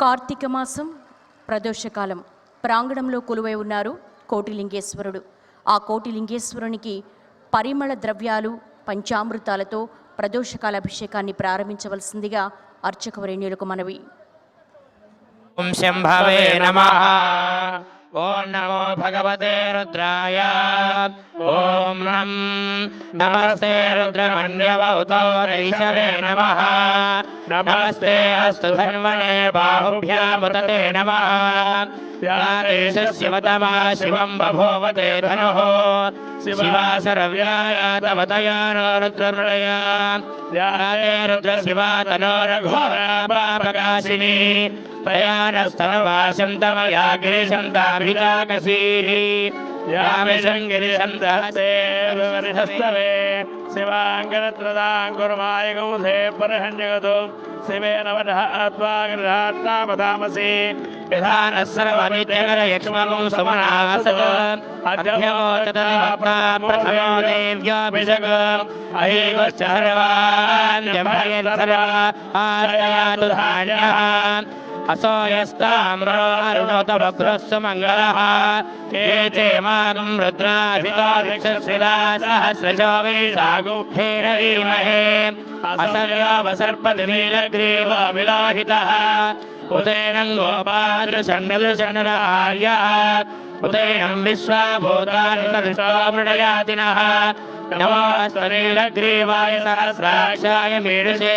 కార్తీక మాసం ప్రదోషకాలం. ప్రాంగణంలో కొలువై ఉన్నారు కోటిలింగేశ్వరుడు. ఆ కోటిలింగేశ్వరునికి పరిమళ ద్రవ్యాలు పంచామృతాలతో ప్రదోషకాల అభిషేకాన్ని ప్రారంభించవలసిందిగా అర్చకవరేణ్యులకు మనవి. ఓం శంభవే నమ. ఓం నమో భగవతే రుద్రాయ. ఓం నం నమస్తే రుద్రమన్యవౌతో నైషవే నమ. నమస్తే అస్తు ధన్వనే బాహుభ్యాముతతే నమ. శివతమా శివం బభూవతే ధనుః. శివాసరవ్యాయ తవతయా రుద్రమృళయ ధ్యాయే यामिशङ्गिरिशन्दहस्ते विवरिषस्तवे शिवाङ्गरत्रदां कुर्माय गौधे परहञ्जगतो शिवे नवनः अत्वा गृहाट्टापदामसि विधानः सर्वमितेकरयक्ष्मगं समनासव अध्यमोचतप्राप्तमो सर्वान् सर्वा धान्यः असो यस्ताम्रो अरुणोत भग्रस्व मङ्गलः ते ते मानं रुद्राभिताभिक्षशिला सहस्रजो वैशागुभ्येन वीमहे असर्यावसर्पदनीलग्रीवाभिलाहितः उदयनं गोपादृशन्निलशनरार्य उदयनं विश्वाभूतानिलदृशामृडयाति नः नमो स्वनीलग्रीवाय सहस्राक्षाय मीडसे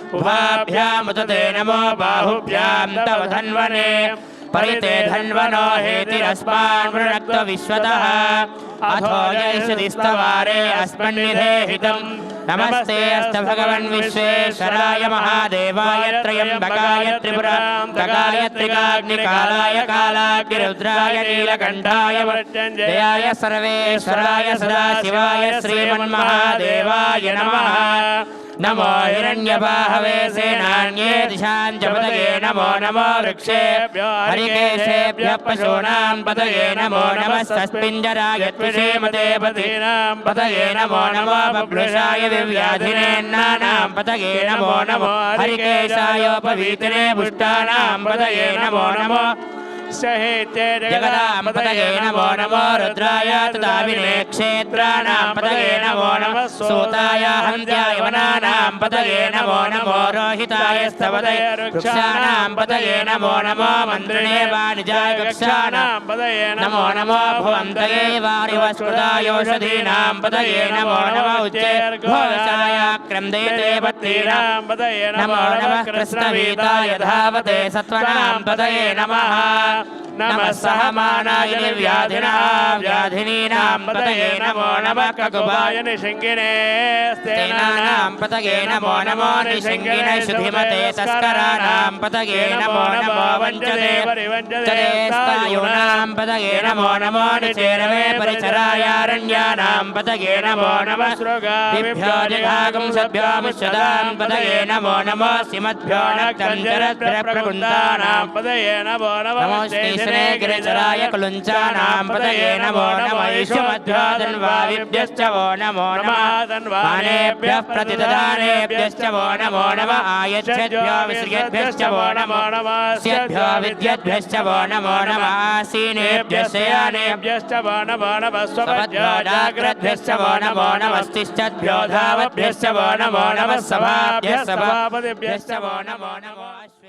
उभाभ्यामुदते नमो बाहुभ्यां तव धन्वने परिते धन्वनो हेतिरस्मान् वृणक्त विश्वतः अथो जयसदिस्तवारे अस्मन्निधे हितम् नमस्ते अस्त भगवन् विश्वेश्वराय महादेवाय त्रयम्बकाय त्रिपुरान्तकाय त्रिकाग्निकालाय कालाग्निरुद्राय नीलकण्ठाय मृत्युञ्जयाय सर्वेश्वराय सदाशिवाय श्रीमन्महादेवाय नमः नमो हिरण्यबाहवे सेनान्ये दिशां च पतये नमो नमो वृक्षेभ्यो हरिकेशेभ्यः पशूनां पतये नमो नमस्तस्मिञ्जराय त्विषेमते पतीनां पतये नमो नमो बभ्रुषाय दिव्याधिनेन्नानां पतये नमो नमो हरिकेशायोपवीतिने पुष्टानां पतये नमो नमो जगदां पतये नमो नमो रुद्राय तदाविने क्षेत्राणां पतये नमो नमः सूताय हन्त्याय वनानां पतये नमो नमो रोहिताय स्तवतये वृक्षाणां पतये नमो नमो मन्त्रिणे वाणिजाय वृक्षाणां पतये नमो नमो भुवन्तये वारिवस्कृतायोषधीनां पतये नमो नमो उच्चैर्घोषाय क्रन्दयते पत्नीनां पतये नमो नमः कृष्णवीताय धावते सत्त्वनां पतये नमः नमः सहमानाय व्याधिना व्याधिनीनां पतये नमो नमः ककुबाय निशिङ्गिने स्तेनानां पतये नमो नमो निशिङ्गिने शुधिमते तस्कराणां पतये नमो नमो वञ्चते वञ्चते स्थायूनां पतये नमो नमो निचेरवे परिचरायारण्यानां पतये नमो नमः शृगाभ्यो जघागं सभ्यो मुष्यदां पतये नमो नमो सिमद्भ्यो नक्षरप्रकुन्दानां पतये नमो नमो श्रीशने गिरिचराय कुलुञ्चानां पतये नमो नमो वो नमो नमः प्रतिददानेभ्यश्च वो नमो नमः आयच्छेभ्यो विसृगेभ्यश्च वो नमो नमः विद्यद्भ्यश्च वो नमो नमः वो नमो नमः जाग्रद्भ्यश्च वो नमो नमस्तिष्ठद्भ्यो धावद्भ्यश्च वो नमो नमः सभाभ्यः सभापतिभ्यश्च वो नमो नमो